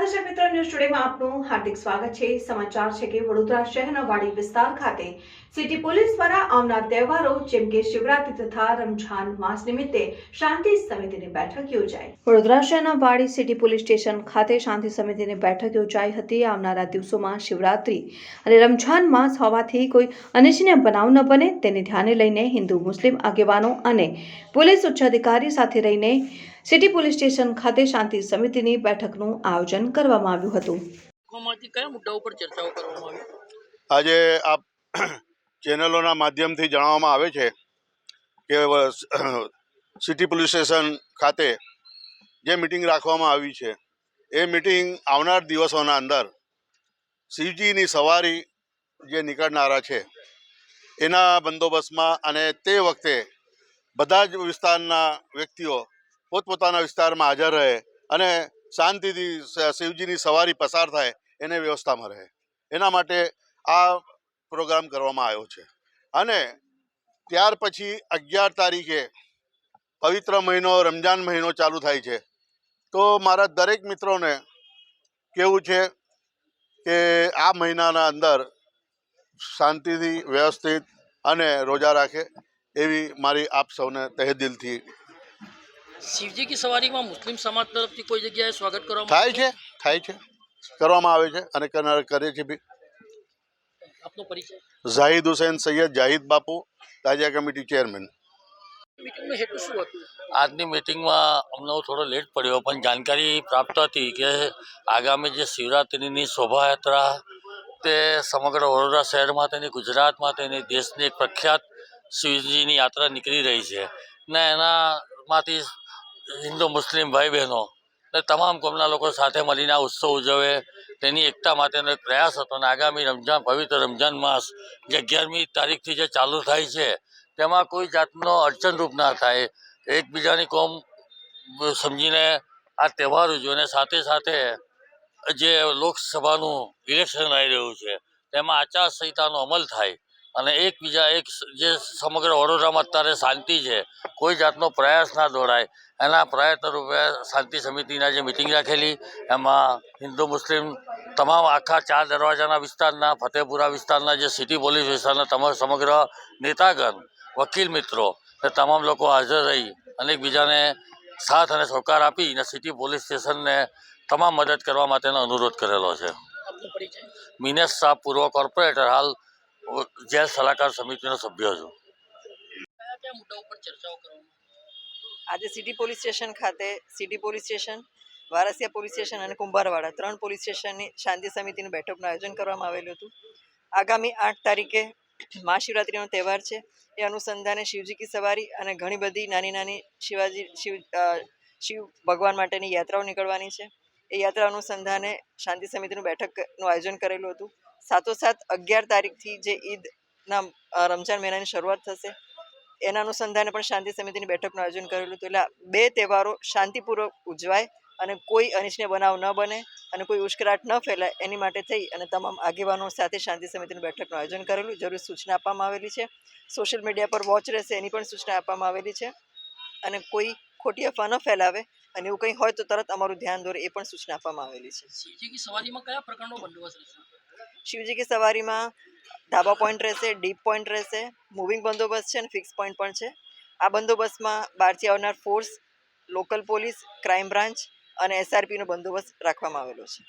દર્શક મિત્રો ન્યૂઝ ટુડેમાં આપનું હાર્દિક સ્વાગત છે. સમાચાર છે કે વડોદરા શહેરના વાડી વિસ્તાર ખાતે સિટી પોલીસ દ્વારા આવનાર તહેવારો જેમ કે શિવરાત્રી તથા રમઝાન માસ નિમિત્તે શાંતિ સમિતિની બેઠક યોજાઈ. વડોદરા શહેરના વાડી સિટી પોલીસ સ્ટેશન ખાતે શાંતિ સમિતિની બેઠક યોજાઈ હતી. આવનારા દિવસોમાં શિવરાત્રી અને રમઝાન માસ હોવાથી કોઈ અનિચ્છનીય બનાવ ન બને. તેને ધ્યાને લઈને હિન્દુ મુસ્લિમ આગેવાનો અને પોલીસ ઉચ્ચ અધિકારી સાથે રહીને સિટી પોલીસ સ્ટેશન ખાતે શાંતિ સમિતિની બેઠકનું આયોજન કરવામાં આવ્યું હતું. કયા મુદ્દા ઉપર ચર્ચાઓ કરવામાં આવી? આજે આપ ચેનલોના માધ્યમથી જણાવવામાં આવે છે કે સિટી પોલીસ સ્ટેશન ખાતે જે મિટિંગ રાખવામાં આવી છે, એ મિટિંગ આવનાર દિવસોના અંદર શિવજીની સવારી જે નીકળનારા છે, એના બંદોબસ્તમાં અને તે વખતે બધા જ વિસ્તારના વ્યક્તિઓ પોતપોતાના વિસ્તારમાં હાજર રહે અને શાંતિથી શિવજીની સવારી પસાર થાય, એને વ્યવસ્થામાં રહે. એના માટે આ પ્રોગ્રામ કરવામાં આવ્યો છે. અને ત્યાર પછી અગિયાર તારીખે પવિત્ર મહિનો રમજાન મહિનો ચાલુ થાય છે. તો મારા દરેક મિત્રોને કેવું છે કે આ મહિનાના અંદર શાંતિથી વ્યવસ્થિત અને રોજા રાખે એવી મારી આપ સૌને તહે દિલથી શિવજી કી સવારીમાં મુસ્લિમ સમાજ તરફથી કોઈ જગ્યાએ સ્વાગત કરવામાં થાય છે થાય છે. કરવામાં આવે છે અને કરનાર કરે છે બી આપનો પરિચય? ઝાહિદ હુસૈન સૈયદ જાહિદ બાપુ તાજા કમિટી ચેરમેન. મીટિંગનો હેતુ શું હતું? આજની મિટિંગમાં અમને થોડો લેટ પડ્યો પણ જાણકારી પ્રાપ્ત હતી કે આગામી જે શિવરાત્રિની શોભાયાત્રા તે સમગ્ર વડોદરા શહેરમાં તેની ગુજરાતમાં તેની દેશની એક પ્રખ્યાત શિવજીની યાત્રા નીકળી રહી છે. ને એનામાંથી હિન્દુ મુસ્લિમ ભાઈ બહેનો ને તમામ કોમના લોકો સાથે મળીને આ ઉત્સવ ઉજવે. તેની એકતા માટેનો એક પ્રયાસ હતો અને આગામી રમઝાન, પવિત્ર રમજાન માસ જે અગિયારમી તારીખથી જે ચાલુ થાય છે, તેમાં કોઈ જાતનો અડચણરૂપ ના થાય. એકબીજાની કોમ સમજીને આ તહેવાર ઉજવે સાથે સાથે જે લોકસભાનું ઇલેક્શન આવી રહ્યું છે, તેમાં આચારસંહિતાનો અમલ થાય. અને એકબીજા એક જે સમગ્ર વડોદરામાં અત્યારે શાંતિ છે કોઈ જાતનો પ્રયાસ ના દોડાય એના પ્રયત્ન રૂપે શાંતિ સમિતિના જે મિટિંગ રાખેલી એમાં હિન્દુ મુસ્લિમ તમામ આખા ચાર દરવાજાના વિસ્તારના ફતેપુરા વિસ્તારના જે સિટી પોલીસ વિસ્તારના તમામ સમગ્ર નેતાગણ વકીલ મિત્રો એ તમામ લોકો હાજર રહી અને એકબીજાને સાથ અને સહકાર આપી અને સિટી પોલીસ સ્ટેશનને તમામ મદદ કરવા માટેનો અનુરોધ કરેલો છે. મિનેશ શાહ પૂર્વ કોર્પોરેટર હાલ જેલ સલાહકાર સમિતિનો સભ્ય છું? આજે સિટી પોલીસ સ્ટેશન ખાતે city police station Varasiya police station અને કુંભારવાડા ત્રણ પોલીસ સ્ટેશનની શાંતિ સમિતિની બેઠકનું આયોજન કરવામાં આવેલું હતું. આગામી આઠ તારીખે મહાશિવરાત્રિનો તહેવાર છે. એ અનુસંધાને શિવજી કી સવારી અને ઘણી બધી નાની નાની શિવાજી શિવ શિવ ભગવાન માટેની યાત્રાઓ નીકળવાની છે. એ યાત્રા અનુસંધાને શાંતિ સમિતિનું બેઠકનું આયોજન કરેલું હતું. સાતોસાત અગિયાર તારીખથી જે ઈદના રમજાન મહિનાની શરૂઆત થશે, એના અનુસંધાને પણ શાંતિ સમિતિની બેઠકનું આયોજન કરેલું હતું. એટલે બે તહેવારો શાંતિપૂર્વક ઉજવાય અને કોઈ અનિચ્છનીય બનાવ ન બને અને કોઈ ઉશ્કેરાટ ન ફેલાય એની માટે થઈ અને તમામ આગેવાનો સાથે શાંતિ સમિતિની બેઠકનું આયોજન કરેલું. જરૂરી સૂચના આપવામાં આવેલી છે. સોશિયલ મીડિયા પર વોચ રહેશે એની પણ સૂચના આપવામાં આવેલી છે. અને કોઈ ખોટી અફવા ન ફેલાવે અને એવું કંઈ હોય તો તરત અમારું ધ્યાન દોરે એ પણ સૂચના આપવામાં આવેલી છે. શિવજી કી સવારીમાં કયા પ્રકારનો બંદોબસ્ત રહેશે? શિવજી કી સવારીમાં ધાબા પોઈન્ટ રહેશે ડીપ પોઈન્ટ રહેશે મૂવિંગ બંદોબસ્ત છે અને ફિક્સ પોઈન્ટ પણ છે. આ બંદોબસ્તમાં બહારથી આવનાર force local police crime branch અને એસઆરપીનો બંદોબસ્ત રાખવામાં આવેલો છે.